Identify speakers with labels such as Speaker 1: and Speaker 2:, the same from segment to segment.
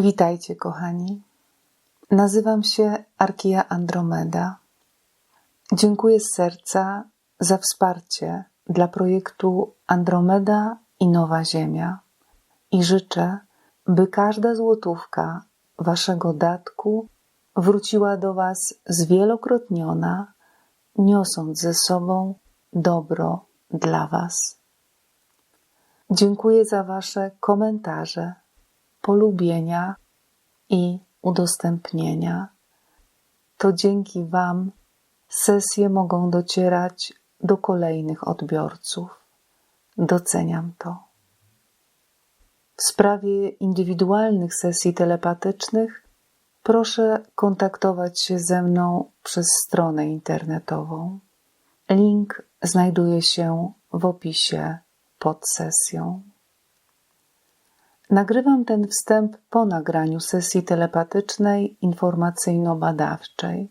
Speaker 1: Witajcie, kochani. Nazywam się Arkija Andromeda. Dziękuję z serca za wsparcie dla projektu Andromeda i Nowa Ziemia i życzę, by każda złotówka Waszego datku wróciła do Was zwielokrotniona, niosąc ze sobą dobro dla Was. Dziękuję za Wasze komentarze, polubienia i udostępnienia. To dzięki Wam sesje mogą docierać do kolejnych odbiorców. Doceniam to. W sprawie indywidualnych sesji telepatycznych proszę kontaktować się ze mną przez stronę internetową. Link znajduje się w opisie pod sesją. Nagrywam ten wstęp po nagraniu sesji telepatycznej informacyjno-badawczej.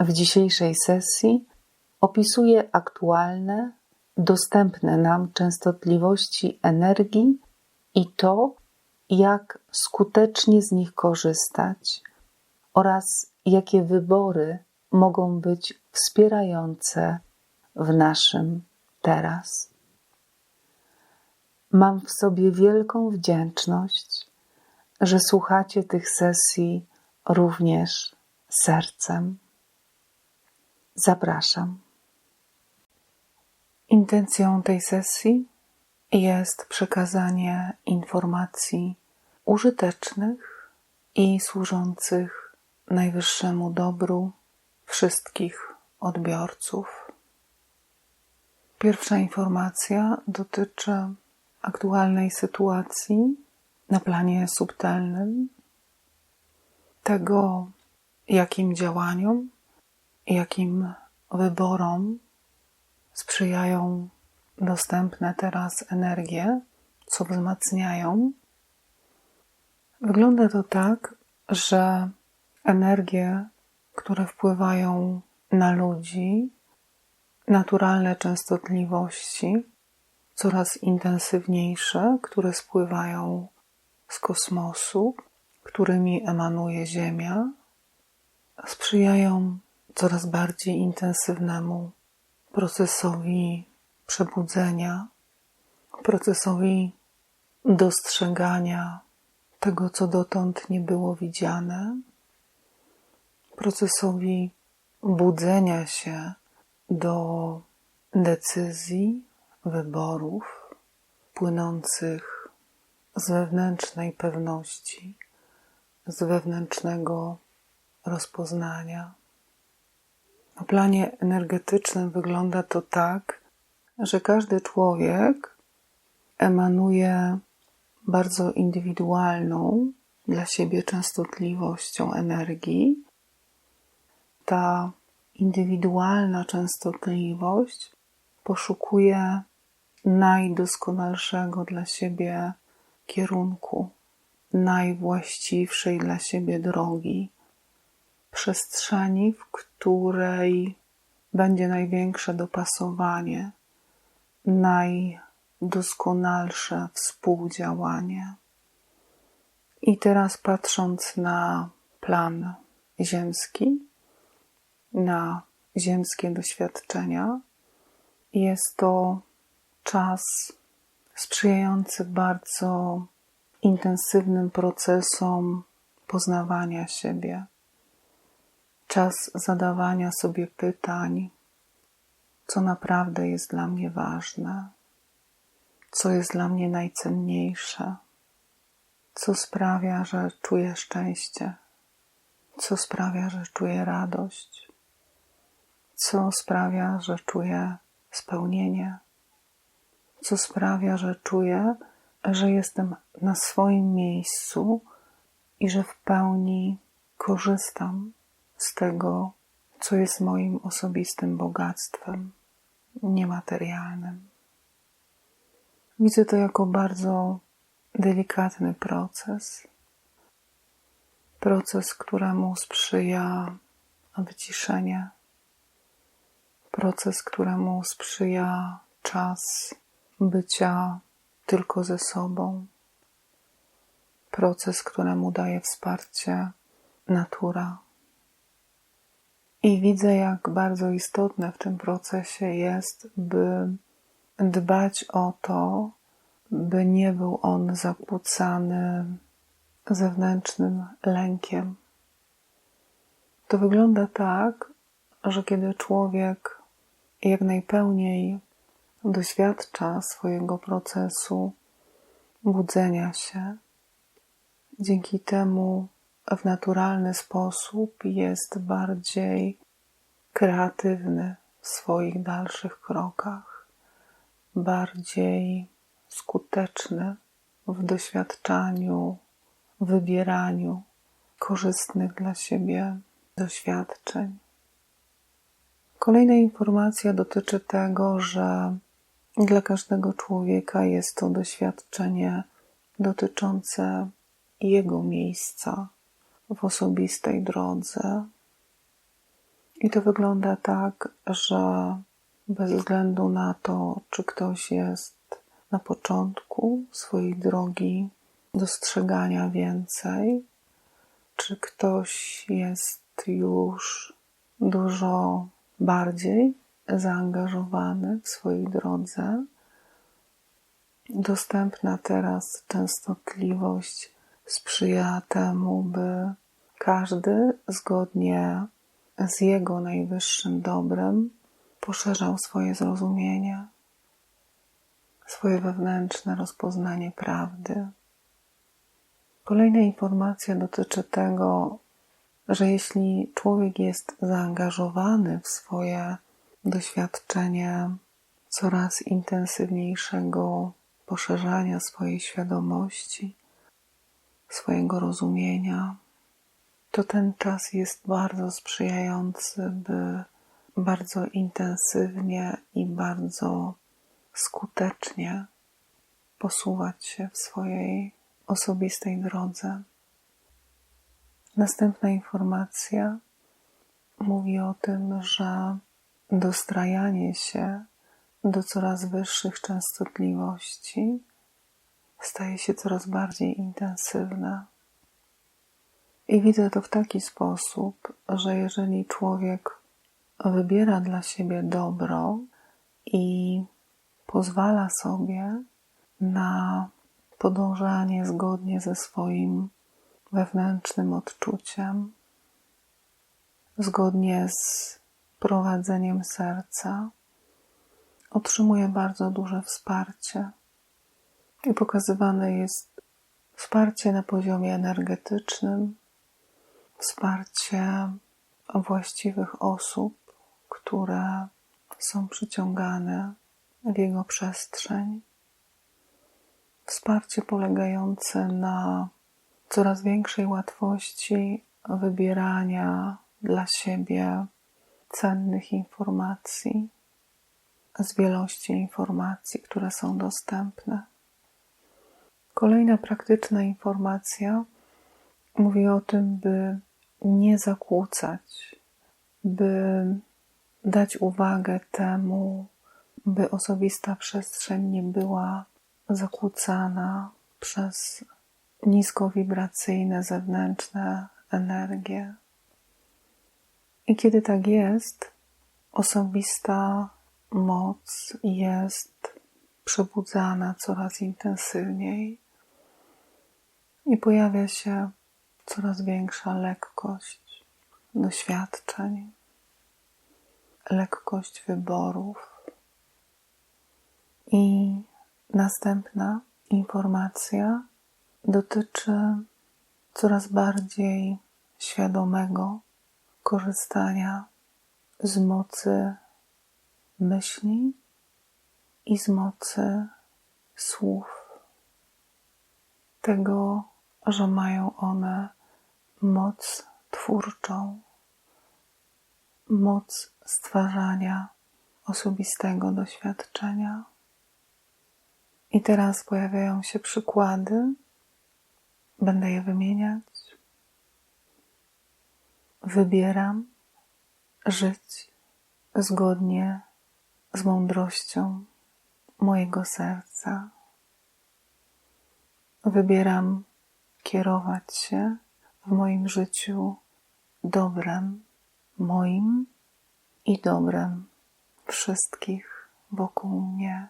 Speaker 1: W dzisiejszej sesji opisuję aktualne, dostępne nam częstotliwości energii i to, jak skutecznie z nich korzystać oraz jakie wybory mogą być wspierające w naszym teraz. Mam w sobie wielką wdzięczność, że słuchacie tych sesji również sercem. Zapraszam. Intencją tej sesji jest przekazanie informacji użytecznych i służących najwyższemu dobru wszystkich odbiorców. Pierwsza informacja dotyczy aktualnej sytuacji na planie subtelnym, tego, jakim działaniom, jakim wyborom sprzyjają dostępne teraz energie, co wzmacniają. Wygląda to tak, że energie, które wpływają na ludzi, naturalne częstotliwości, coraz intensywniejsze, które spływają z kosmosu, którymi emanuje Ziemia, sprzyjają coraz bardziej intensywnemu procesowi przebudzenia, procesowi dostrzegania tego, co dotąd nie było widziane, procesowi budzenia się do decyzji, wyborów płynących z wewnętrznej pewności, z wewnętrznego rozpoznania. Na planie energetycznym wygląda to tak, że każdy człowiek emanuje bardzo indywidualną dla siebie częstotliwością energii. Ta indywidualna częstotliwość poszukuje najdoskonalszego dla siebie kierunku, najwłaściwszej dla siebie drogi, przestrzeni, w której będzie największe dopasowanie, najdoskonalsze współdziałanie. I teraz patrząc na plan ziemski, na ziemskie doświadczenia, jest to czas sprzyjający bardzo intensywnym procesom poznawania siebie, czas zadawania sobie pytań, co naprawdę jest dla mnie ważne, co jest dla mnie najcenniejsze, co sprawia, że czuję szczęście, co sprawia, że czuję radość, co sprawia, że czuję spełnienie co sprawia, że czuję, że jestem na swoim miejscu i że w pełni korzystam z tego, co jest moim osobistym bogactwem niematerialnym. Widzę to jako bardzo delikatny proces. Proces, któremu sprzyja wyciszenie, proces, któremu sprzyja czas bycia tylko ze sobą. proces, któremu daje wsparcie natura. I widzę, jak bardzo istotne w tym procesie jest, by dbać o to, by nie był on zakłócany zewnętrznym lękiem. To wygląda tak, że kiedy człowiek jak najpełniej doświadcza swojego procesu budzenia się, dzięki temu w naturalny sposób jest bardziej kreatywny w swoich dalszych krokach, bardziej skuteczny w doświadczaniu, wybieraniu korzystnych dla siebie doświadczeń. Kolejna informacja dotyczy tego, że dla każdego człowieka jest to doświadczenie dotyczące jego miejsca w osobistej drodze. I to wygląda tak, że bez względu na to, czy ktoś jest na początku swojej drogi dostrzegania więcej, czy ktoś jest już dużo bardziej zaangażowany w swojej drodze. Dostępna teraz częstotliwość sprzyja temu, by każdy zgodnie z jego najwyższym dobrem poszerzał swoje zrozumienie, swoje wewnętrzne rozpoznanie prawdy. Kolejna informacja dotyczy tego, że jeśli człowiek jest zaangażowany w swoje doświadczenie coraz intensywniejszego poszerzania swojej świadomości, swojego rozumienia, to ten czas jest bardzo sprzyjający, by bardzo intensywnie i bardzo skutecznie posuwać się w swojej osobistej drodze. Następna informacja mówi o tym, że dostrajanie się do coraz wyższych częstotliwości staje się coraz bardziej intensywne. I widzę to w taki sposób, że jeżeli człowiek wybiera dla siebie dobro i pozwala sobie na podążanie zgodnie ze swoim wewnętrznym odczuciem, zgodnie z prowadzeniem serca, otrzymuje bardzo duże wsparcie. I pokazywane jest wsparcie na poziomie energetycznym, wsparcie właściwych osób, które są przyciągane w jego przestrzeń. Wsparcie polegające na coraz większej łatwości wybierania dla siebie cennych informacji z wielości informacji, które są dostępne. Kolejna praktyczna informacja mówi o tym, by nie zakłócać, by dać uwagę temu, by osobista przestrzeń nie była zakłócana przez niskowibracyjne zewnętrzne energie. I kiedy tak jest, osobista moc jest przebudzana coraz intensywniej i pojawia się coraz większa lekkość doświadczeń, lekkość wyborów. I następna informacja dotyczy coraz bardziej świadomego korzystania z mocy myśli i z mocy słów. Tego, że mają one moc twórczą, moc stwarzania osobistego doświadczenia. I teraz pojawiają się przykłady, będę je wymieniać. Wybieram żyć zgodnie z mądrością mojego serca. Wybieram kierować się w moim życiu dobrem moim i dobrem wszystkich wokół mnie.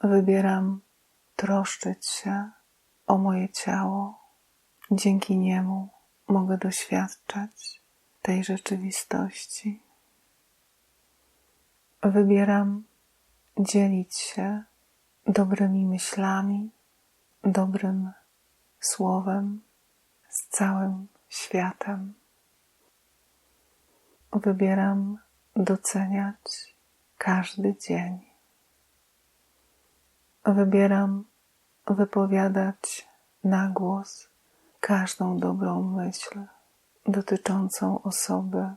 Speaker 1: Wybieram troszczyć się o moje ciało. Dzięki niemu mogę doświadczać tej rzeczywistości. Wybieram dzielić się dobrymi myślami, dobrym słowem z całym światem. Wybieram doceniać każdy dzień. Wybieram wypowiadać na głos każdą dobrą myśl dotyczącą osoby,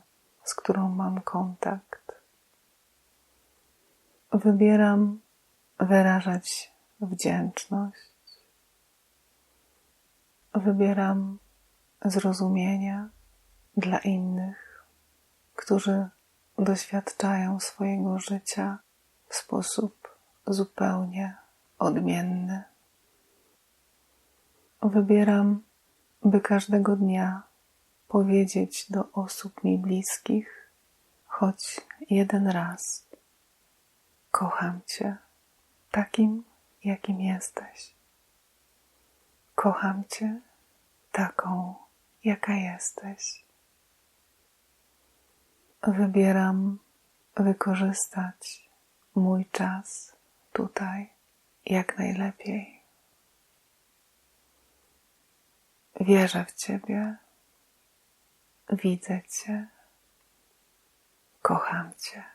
Speaker 1: z którą mam kontakt. Wybieram wyrażać wdzięczność. Wybieram zrozumienie dla innych, którzy doświadczają swojego życia w sposób zupełnie odmienny. Wybieram, by każdego dnia powiedzieć do osób mi bliskich choć jeden raz: Kocham Cię takim, jakim jesteś. Kocham Cię taką, jaka jesteś. Wybieram wykorzystać mój czas tutaj jak najlepiej. Wierzę w Ciebie, widzę Cię, kocham Cię.